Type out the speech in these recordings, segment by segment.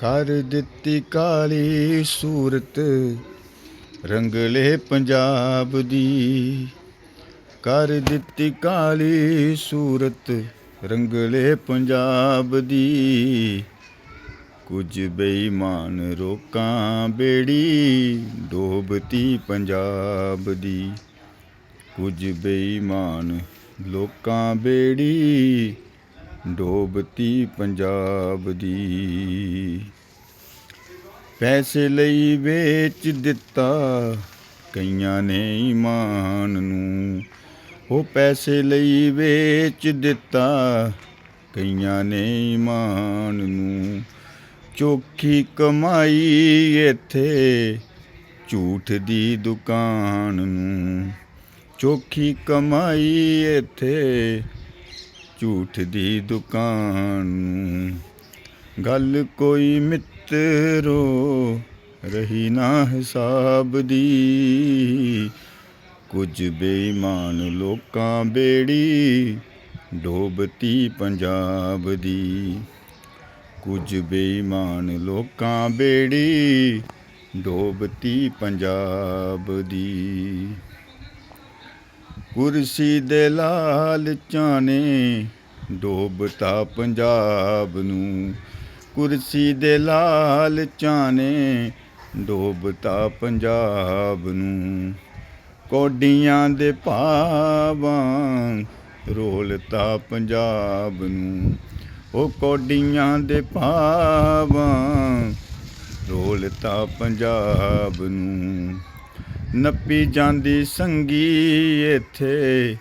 ਕਰ ਦਿੱਤੀ ਕਾਲੀ ਸੂਰਤ ਰੰਗਲੇ ਪੰਜਾਬ ਦੀ। ਕਰ ਦਿੱਤੀ ਕਾਲੀ ਸੂਰਤ ਰੰਗਲੇ ਪੰਜਾਬ ਦੀ। ਕੁਝ ਬੇਈਮਾਨ ਰੋਕਾਂ ਬੇੜੀ, ਡੋਬਤੀ ਪੰਜਾਬ ਦੀ। ਕੁਝ ਬੇਈਮਾਨ ਲੋਕਾਂ ਬੇੜੀ ਡੋਬਤੀ ਪੰਜਾਬ ਦੀ। ਪੈਸੇ ਲਈ ਵੇਚ ਦਿੱਤਾ ਕਈਆਂ ਨੇ ਈਮਾਨ ਨੂੰ। ਉਹ ਪੈਸੇ ਲਈ ਵੇਚ ਦਿੱਤਾ ਕਈਆਂ ਨੇ ਈਮਾਨ ਨੂੰ। ਚੋਖੀ ਕਮਾਈ ਇੱਥੇ ਝੂਠ ਦੀ ਦੁਕਾਨ ਨੂੰ। ਚੋਖੀ ਕਮਾਈ ਇੱਥੇ ਝੂਠ ਦੀ ਦੁਕਾਨ ਨੂੰ। ਗੱਲ ਕੋਈ ਮਿੱਤਰੋ, ਰਹੀ ਨਾ ਹਿਸਾਬ ਦੀ। ਕੁਝ ਬੇਈਮਾਨ ਲੋਕਾਂ ਬੇੜੀ ਡੋਬਤੀ ਪੰਜਾਬ ਦੀ। ਕੁਝ ਬੇਈਮਾਨ ਲੋਕਾਂ ਬੇੜੀ ਡੋਬਤੀ ਪੰਜਾਬ ਦੀ। ਕੁਰਸੀ ਦੇ ਲਾਲਚਾਂ ਨੇ ਡੋਬਤਾ ਪੰਜਾਬ ਨੂੰ। ਕੁਰਸੀ ਦੇ ਲਾਲ ਨੇ ਡੋਬਤਾ ਪੰਜਾਬ ਨੂੰ। ਕੋਡੀਆਂ ਦੇ ਭਾਵਾਂ ਰੋਲਤਾ ਪੰਜਾਬ ਨੂੰ। ਉਹ ਕੋਡੀਆਂ ਦੇ ਭਾਵਾਂ ਰੋਲਤਾ ਪੰਜਾਬ ਨੂੰ। ਨੱਪੀ ਜਾਂਦੀ ਸੰਗੀ ਇੱਥੇ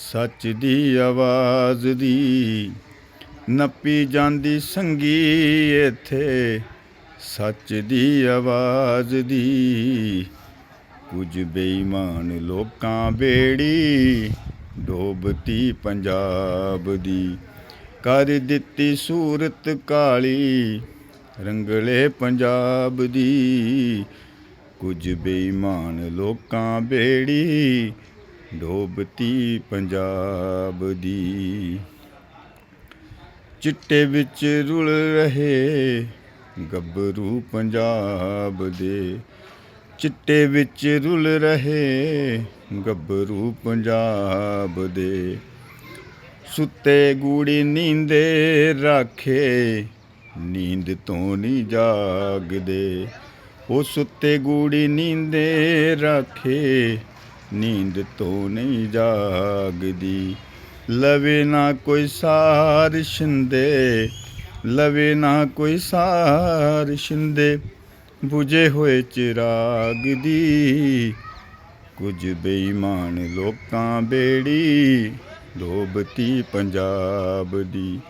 ਸੱਚ ਦੀ ਆਵਾਜ਼ ਦੀ ਨੱਪੀ ਜਾਂਦੀ ਸੰਗੀ ਇੱਥੇ। ਸੱਚ ਦੀ ਆਵਾਜ਼ ਦੀ ਕੁਝ ਬੇਈਮਾਨ ਲੋਕਾਂ ਬੇੜੀ ਡੋਬਤੀ ਪੰਜਾਬ ਦੀ। ਕਰ ਦਿੱਤੀ ਸੂਰਤ ਕਾਲੀ ਰੰਗਲੇ ਪੰਜਾਬ ਦੀ। ਕੁਝ ਬੇਈਮਾਨ ਲੋਕਾਂ ਬੇੜੀ ਡੋਬਤੀ ਪੰਜਾਬ ਦੀ। ਚਿੱਟੇ ਵਿੱਚ ਰੁਲ ਰਹੇ ਗੱਭਰੂ ਪੰਜਾਬ ਦੇ। ਚਿੱਟੇ ਵਿੱਚ ਰੁਲ ਰਹੇ ਗੱਭਰੂ ਪੰਜਾਬ ਦੇ। ਸੁੱਤੇ ਗੂੜੀ ਨੀਂਦੇ ਰਾਖੇ, ਨੀਂਦ ਤੋਂ ਨਹੀਂ ਜਾਗਦੇ। ਉਹ ਸੁੱਤੇ ਗੂੜੀ ਨੀਂਦੇ ਰਾਖੇ ਨੀਂਦ ਤੋਂ ਨਹੀਂ ਜਾਗਦੀ। ਲਵੇ ਨਾ ਕੋਈ ਸਾਰ ਸ਼ਿੰਦੇ ਲਵੇ ਨਾ ਕੋਈ ਸਾਰ ਸ਼ਿੰਦੇ 부ਝੇ ਹੋਏ ਚਿਰਾਗ ਦੀ, ਕੁਝ ਬੇਈਮਾਨ ਲੋਕਾਂ ਬੇੜੀ ਡੋਬਤੀ ਪੰਜਾਬ ਦੀ।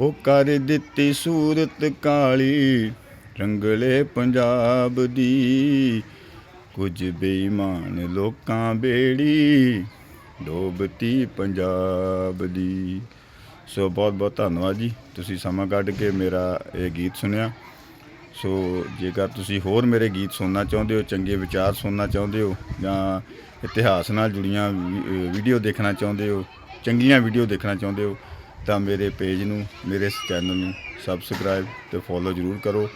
ਉਹ ਕਰ ਦਿੱਤੀ ਸੂਰਤ ਕਾਲੀ, ਰੰਗਲੇ ਪੰਜਾਬ ਦੀ। ਕੁਝ ਬੇਈਮਾਨ ਲੋਕਾਂ ਬੇੜੀ ਡੋਬਤੀ ਪੰਜਾਬ ਦੀ। ਸੋ ਬਹੁਤ ਬਹੁਤ ਧੰਨਵਾਦ ਜੀ। ਤੁਸੀਂ ਸਮਾਂ ਕੱਢ ਕੇ ਮੇਰਾ ਇਹ ਗੀਤ ਸੁਣਿਆ। ਸੋ ਜੇਕਰ ਤੁਸੀਂ ਹੋਰ ਮੇਰੇ ਗੀਤ ਸੁਣਨਾ ਚਾਹੁੰਦੇ ਹੋ, ਚੰਗੇ ਵਿਚਾਰ ਸੁਣਨਾ ਚਾਹੁੰਦੇ ਹੋ ਜਾਂ ਇਤਿਹਾਸ ਨਾਲ ਜੁੜੀਆਂ ਵੀ- ਵੀਡੀਓ ਦੇਖਣਾ ਚਾਹੁੰਦੇ ਹੋ, ਚੰਗੀਆਂ ਵੀਡੀਓ ਦੇਖਣਾ ਚਾਹੁੰਦੇ ਹੋ, ਤਾਂ ਮੇਰੇ ਪੇਜ ਨੂੰ, ਮੇਰੇ ਇਸ ਚੈਨਲ ਨੂੰ ਸਬਸਕ੍ਰਾਈਬ ਤੇ ਫੋਲੋ ਜ਼ਰੂਰ ਕਰੋ।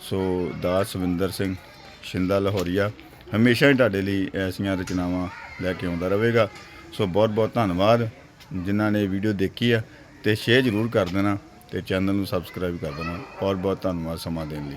ਸੋ ਦਾਸ ਸਵਿੰਦਰ ਸਿੰਘ, ਸ਼ਿੰਦਾ ਲਾਹੌਰੀਆ ਹਮੇਸ਼ਾ ਹੀ ਤੁਹਾਡੇ ਲਈ ਐਸੀਆਂ ਰਚਨਾਵਾਂ ਲੈ ਕੇ ਆਉਂਦਾ ਰਹੇਗਾ। ਸੋ ਬਹੁਤ ਬਹੁਤ ਧੰਨਵਾਦ। ਜਿਨ੍ਹਾਂ ਨੇ ਵੀਡੀਓ ਦੇਖੀ ਆ, ਤੇ ਸ਼ੇਅਰ ਜ਼ਰੂਰ ਕਰ ਦੇਣਾ ਤੇ ਚੈਨਲ ਨੂੰ ਸਬਸਕ੍ਰਾਈਬ ਕਰ ਦੇਣਾ। ਬਹੁਤ ਬਹੁਤ ਧੰਨਵਾਦ ਸਮਾਂ ਦੇਣ ਲਈ।